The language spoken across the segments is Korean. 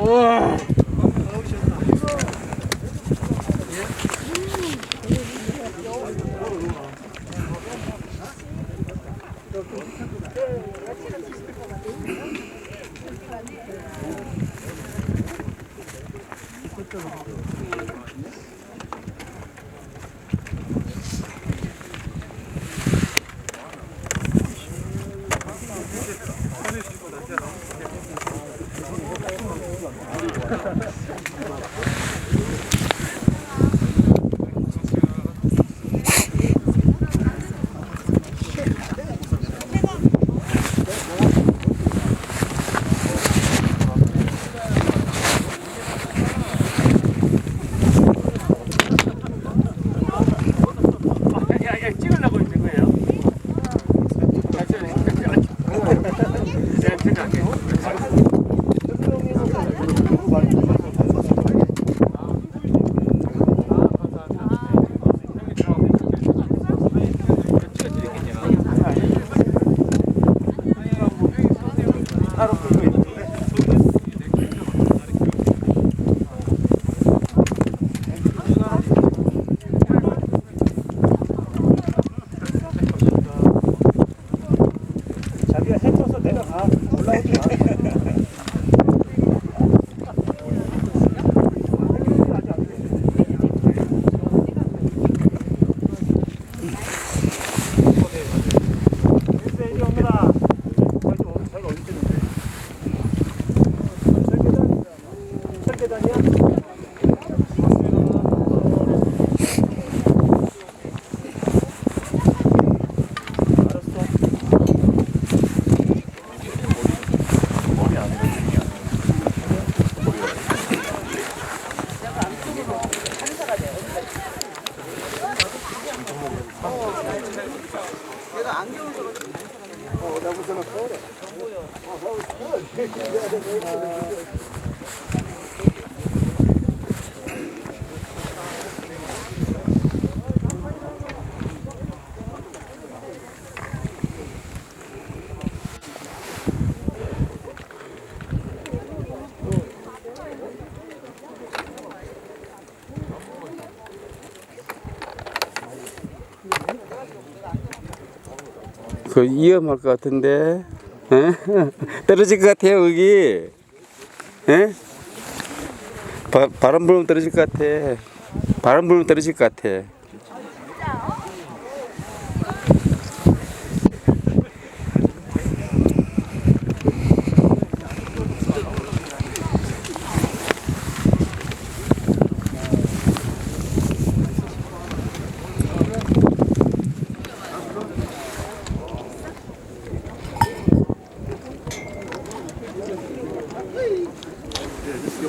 우와. 그 위험할 것 같은데 에? 떨어질 것 같아요 여기 에? 바, 바람 불면 떨어질 것 같아 바람 불면 떨어질 것 같아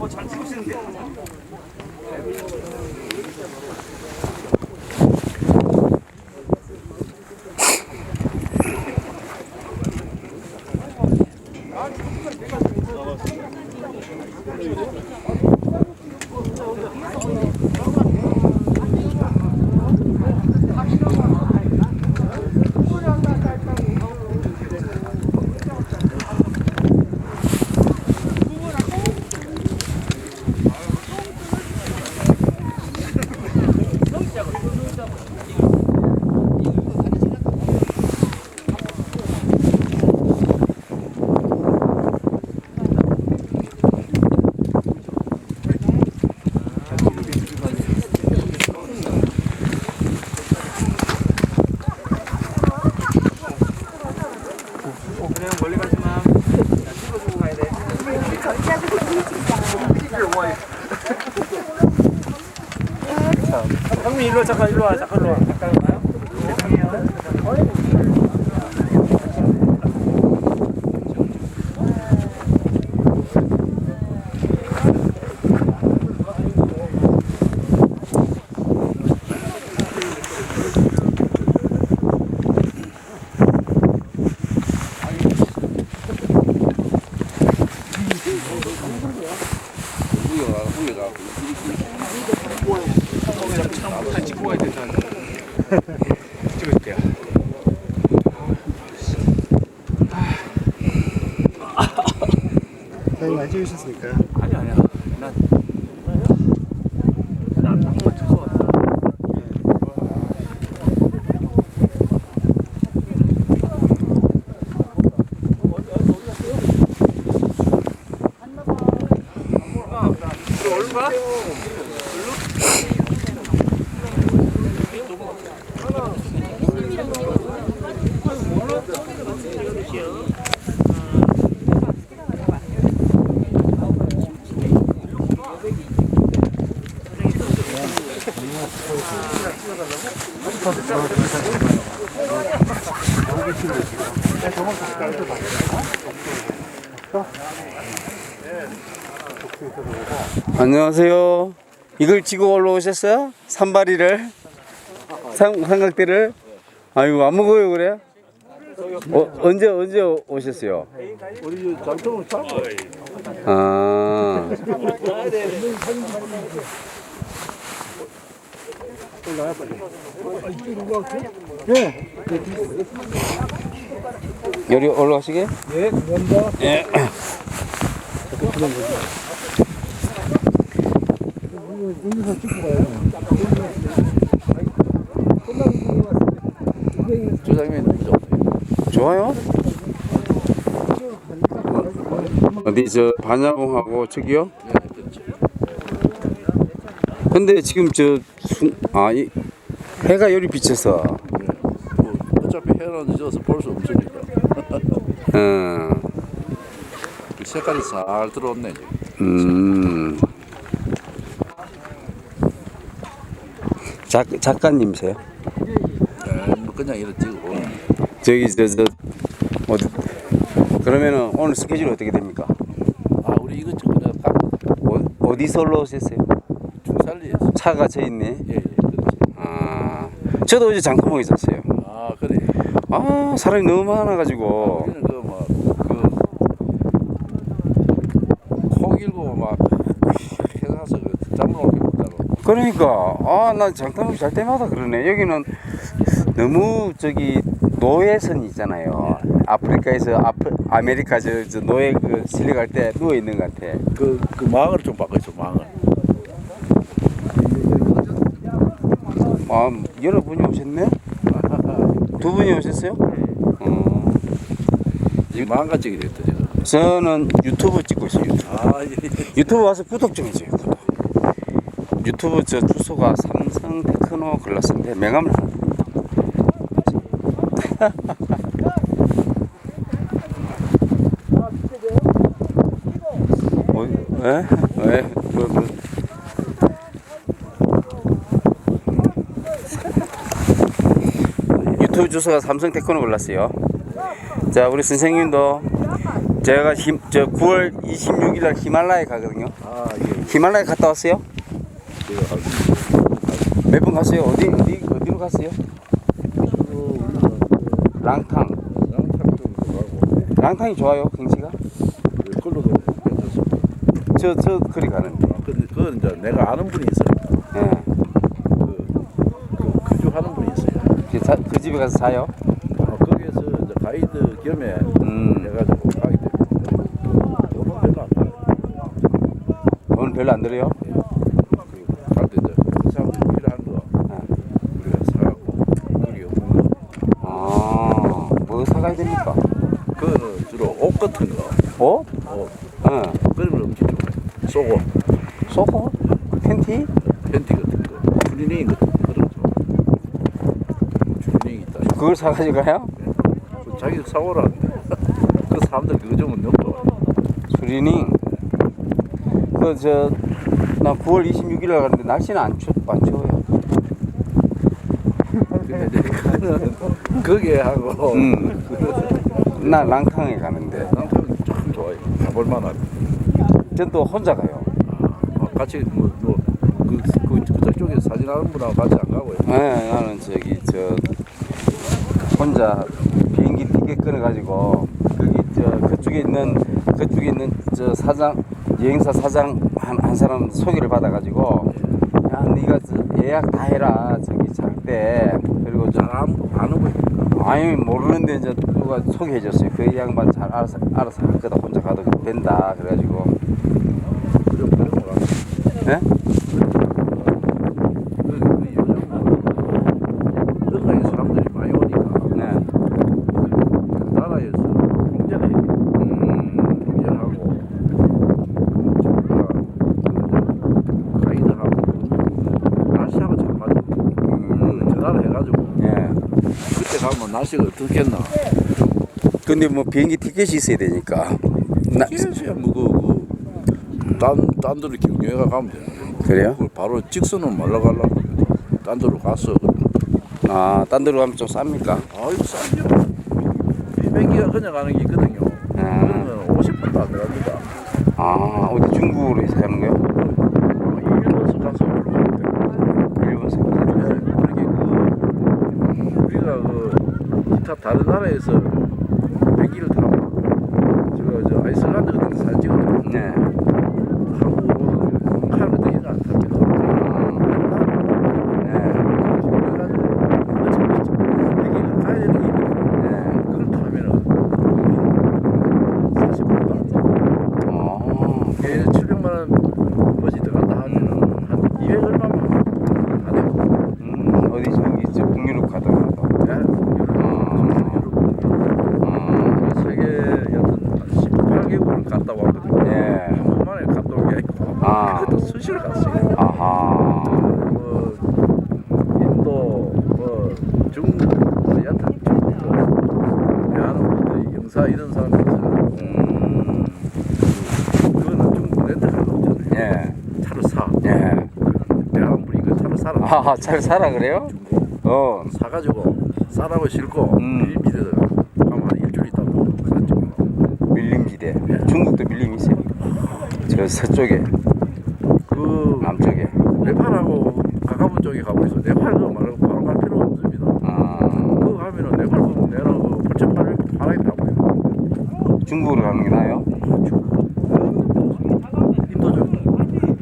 어잘 찍으시는데. 그냥 멀리 가지 마. 자, 찍어주고 가야 돼. 형님 일로 와 잠깐 일로 와 잠깐 일로 와 잠깐 와요. 죄송해요. 찍고 가야 된다. 찍어줄게요. 사장님 안 찍으셨습니까? 아니 아니야. 난. 난 안녕하세요 이걸 지고 올라오셨어요? 삼, 삼각대를 아이고 안 먹어요 그래? 어, 언제 언제 오셨어요? 우리 장통을 타고 아 네, 여기 올라가시게? 네, 감사합니다. 예. 여기서 찍고 가요. 좋아요? 어디 저 반야봉하고 저기요? 근데 지금 저 수, 아, 이, 해가 여기 비쳐서 뭐 어차피 해는 늦어서 볼 수 없으니까 어, 그 색깔이 잘 들어왔네 이제. 음. 작, 작가님이세요? 네, 뭐 그냥 이렇게 찍고 저기 저, 저 어디 그러면은 오늘 스케줄 어떻게 됩니까? 아 우리 이거 저 그냥 딱 어, 어디서 올라오셨어요? 중살리에서 차가 저 있네. 예 예 그렇지 아, 저도 어제 장터목에 잤어요. 아 그래. 아 사람이 너무 많아가지고 우리는 그막그코 길고 막 해가서 그 잠을 오게 못 자고. 그러니까 아나 장터목 잘 때마다 그러네. 여기는 너무 저기 노예선 있잖아요. 아프리카에서 아프, 아메리카 저, 저 노예 그 실려 갈 때 누워 있는 것 같아. 그, 그 망을 좀 바꿔 있어 망을. 아 여러 분이 오셨네? 두 분이 오셨어요? 어, 이 망같이 그랬다 지금. 저는 유튜브 찍고 있어요. 유튜브. 아 예. 유튜브 와서 구독 좀 해줘요. 구독. 유튜브 저 주소가 삼성 테크노 글라스인데 명함을. 어? 그, 그. 유튜브 주소가 삼성 테크노 글라스요. 자, 우리 선생님도 제가 힘, 저 9월 26일 날 히말라야 가거든요. 아 예. 히말라야 갔다 왔어요? 몇 번 갔어요? 어디 어디 어디로 갔어요? 랑탕. 양탕 좀 가고 랑탕이 좋아요, 경치가? 걸로도 괜찮습니다. 저저 거리 가는데. 아, 근데 그건 이제 내가 아는 분이 있어요. 예. 그, 그 거주하는 분이 있어요. 그, 자, 그 집에 가서 사요? 아, 거기에서 이제 가이드 겸에 음. 해가지고 가게 되고 돈은 별로 안 들어요. 돈 별로 안 들어요? 갈때 이제 그 사람들이 필요한 거 우리가 사갖고 그게 없는 거 아, 뭐 사가야 됩니까? 그거는 주로 옷 같은 거 어? 옷, 응. 그런 걸 엄청 좋아해 속옷, 속옷? 팬티? 팬티 같은 거 추리닝 같은 거 그런 거 좋아 추리닝 있다 그걸 사가지고 가요? 그 자기 사오라는데 그 사람들 그거 좀 좋아 수리닝. 그, 저, 나 9월 26일 날 가는데 날씨는 안, 추, 안 추워요. 근데 이제 그거는 거기에 하고 음. 나 랑탕에 가는데. 남편은 참 좋아해 가 볼 만하고 전또 혼자 가요. 아, 같이 뭐, 뭐 그, 그, 그 저쪽에 사진 하는 분하고 같이 안 가고요. 네, 나는 저기 저 혼자 비행기 티켓 끊어가지고 거기 저 그쪽에 있는 그쪽에 있는 저 사장 여행사 사장 한, 한 사람 소개를 받아가지고 야 네가 저 예약 다 해라 저기 잘 때 그리고 저 잘안 아는 분. 아니 모르는데 이제 누가 소개해 줬어요. 그 양반 잘 알아서 알아서 할 거다 혼자 가도 된다. 그래가지고. 그런 그런 거 같아. 예? 그, 그 요즘 뭐 여기에 사람들이 많이 오니까 네. 그 나라에서 경제를 해. 음, 경제를 하고 그 정부가 그 가이드하고 날씨하고 잘 맞아. 음, 전화를 해가지고 예. 그때 가면 날씨가 어떻겠나. 근데 뭐 비행기 티켓이 있어야 되니까 나, 그래서야 뭐그딴딴 데로 경유해가 가면 되는 거야. 그래요? 그걸 바로 직선은 말라고 하려고 딴 데로 갔어. 아, 딴 데로 가면 좀 쌉니까? 아이고 싸죠. 비행기가 그냥 가는 게 있거든요. 아, 그러면 50분도 안 들어갑니다. 아 어디 중국으로 해서 가는 거요? 일본에서 가서 올라가면 돼요. 일본에서. 네, 그렇게 그 우리가 그 기 타 다른 나라에서 비행기를 타고 제가 저 아이슬란드 같은 데 사진 찍었는데 네. 탑니다. 네. 그걸 타면은 40분도 안 어. 얘 700만 원 버시 들어간다 하면은 한 200 얼마면 다 되고 음, 어디 저기 저 북유럽 가다가 또. 예? 아. 세계 여튼 18개국을 갔다 왔거든요. 예. 한 번만에 갔다 온 게 아니고 아. 그것도 수시로 갔어요. 아하. 뭐 인도, 뭐 중국, 뭐 여튼 중국도 대한민국 영사 이런 사람이 있어가지고 음. 그거는 중국 렌트카가 없잖아요. 예. 차를 사. 예. 대한민국 이거 차를 사라. 아하, 잘 살아 그래요? 어. 사가지고 싸라고 싣고 음. 밀미대에 가면 한 일주일 있다고 산쪽 밀림 지대. 중국도 밀림 있어요. 저 서쪽에, 그 남쪽에. 네팔하고 가까운 쪽에 가고 있어 네팔 그 말고 바로 갈 필요 없습니다 아, 그거 보면 내랑 그 벌점 팔 팔아야 타고요. 중국으로 가는 게 나아요? 인도적.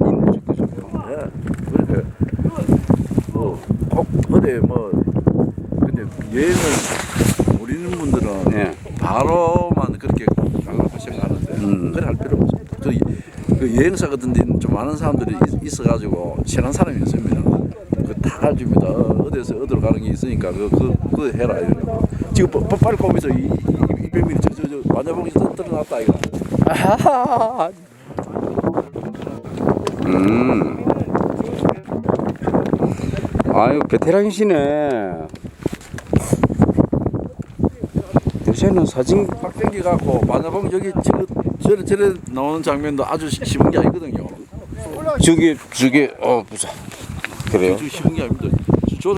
인도 쪽도 좋고. 예. 그렇게 뭐꼭 어디 뭐 근데 여행을 우리는 분들은 예. 바로만 그렇게 가고 생각하는데 음. 그래 할 필요 없어. 그, 그 여행사 같은 데는 좀 많은 사람들이 있- 있어가지고 친한 사람이 있습니다. 그다. 어, 어디서 어디로 가는 게 있으니까 그, 그, 그거 해라. 이러고. 지금 빨리 거기서 이, 이, 200mm 저, 저, 저, 완자봉이 떨어놨다 이거. 아하하. 음. 아유 베테랑이시네. 요새는 사진 막 땡겨갖고 완자봉 여기 지금 저래 저래 나오는 장면도 아주 시- 쉬운 게 아니거든요. 저기 저기 어 부자 그래요? 아주 쉬운 게 아닙니다.